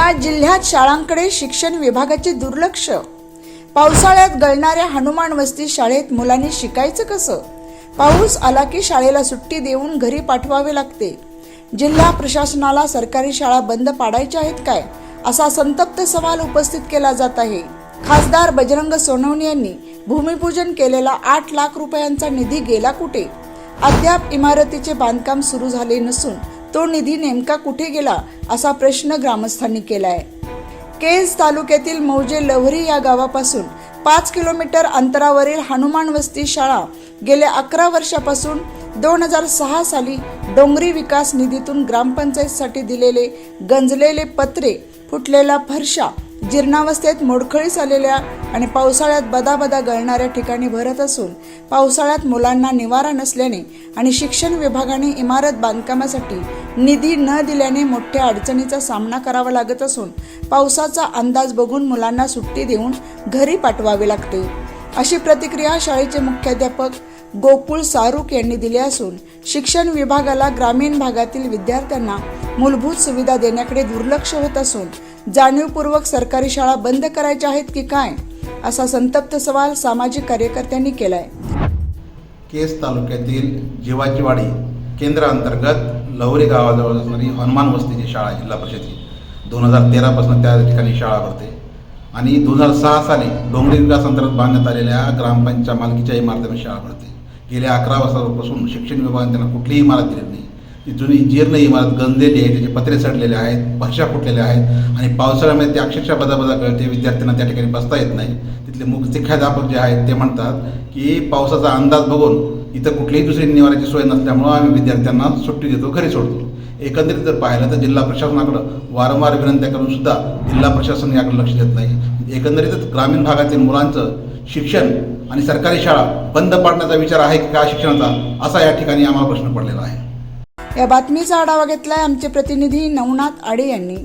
या जिल्ह्यात शाळांकडे शिक्षण विभागाचे दुर्लक्ष. पावसाळ्यात गळणाऱ्या हनुमान वस्ती शाळेत मुलांनी शिकायचं कसं? पाऊस आला की शाळेला सुट्टी देऊन घरी पाठवावे लागते. जिल्हा प्रशासनाला सरकारी शाळा बंद पाडायच्या आहेत काय? असा संतप्त सवाल उपस्थित केला जात आहे. खासदार बजरंग सोनवणे यांनी भूमिपूजन केलेला आठ लाख रुपयांचा निधी गेला कुठे? अद्याप इमारतीचे बांधकाम सुरू झाले नसून तो निधी नेमका कुठे गेला असा प्रश्न ग्रामस्थांनी केलाय. केज तालुक्यातील मौजे लवरी या गावापासून पाच किलोमीटर अंतरावरील हनुमान वस्ती शाळा गेल्या अकरा वर्षापासून दोन हजार सहा साली डोंगरी विकास निधीतून ग्रामपंचायतसाठी दिलेले गंजलेले पत्रे फुटलेला फरशा जीर्णावस्थेत मोडखळीस आलेल्या आणि पावसाळ्यात बदाबदा गळणाऱ्या ठिकाणी भरत असून पावसाळ्यात मुलांना निवारा नसल्याने आणि शिक्षण विभागाने इमारत बांधकामासाठी निधी न दिल्याने मोठ्या अडचणीचा सामना करावा लागत असून पावसाचा अंदाज बघून मुलांना सुट्टी देऊन घरी पाठवावे लागते. अशी प्रतिक्रिया शाळेचे मुख्याध्यापक गोकुळ सारूक यांनी दिली असून शिक्षण विभागाला ग्रामीण भागातील विद्यार्थ्यांना मूलभूत सुविधा देण्याकडे दुर्लक्ष होत असून जाणीवपूर्वक सरकारी शाळा बंद करायच्या आहेत की काय असा संतप्त सवाल सामाजिक कार्यकर्त्यांनी केलाय. केस तालुक्यातील जीवाचीवाडी केंद्रांतर्गत केंद्राअंतर्गत लवरी गावाजवळ असणारी हनुमान वस्तीची शाळा जिल्हा परिषदची दोन हजार तेरापासून त्या ठिकाणी शाळा भरते. आणि दोन हजार सहा साली डोंगरी विकास अंतर्गत बांधण्यात आलेल्या ग्रामपंचायत मालकीच्या इमारतीमध्ये शाळा भरते. गेल्या अकरा वर्षापासून शिक्षण विभागाने त्यांना कुठलीही इमारत दिली नाही. ती जुनी जीर्ण इमारत गंजलेली आहे त्याचे पत्रे सडलेले आहेत भाषा फुटलेल्या आहेत आणि पावसाळ्यामध्ये ते अक्षरशः बदाबदा कळते विद्यार्थ्यांना त्या ठिकाणी बसता येत नाही. तिथले मुख्याध्यापक जे आहेत ते म्हणतात की पावसाचा अंदाज बघून इथं कुठलीही दुसरी निवाराची सोय नसल्यामुळं आम्ही विद्यार्थ्यांना सुट्टी देतो घरी सोडतो. एकंदरीत जर पाहिलं तर जिल्हा प्रशासनाकडं वारंवार विनंत्या करून सुद्धा जिल्हा प्रशासन याकडे लक्ष देत नाही. एकंदरीतच ग्रामीण भागातील मुलांचं शिक्षण आणि सरकारी शाळा बंद पाडण्याचा विचार आहे की काय शिक्षणाचा असा या ठिकाणी आम्हाला प्रश्न पडलेला आहे. या बातमीचा आढावा घेतलाय आमचे प्रतिनिधी नवनाथ आडे यांनी.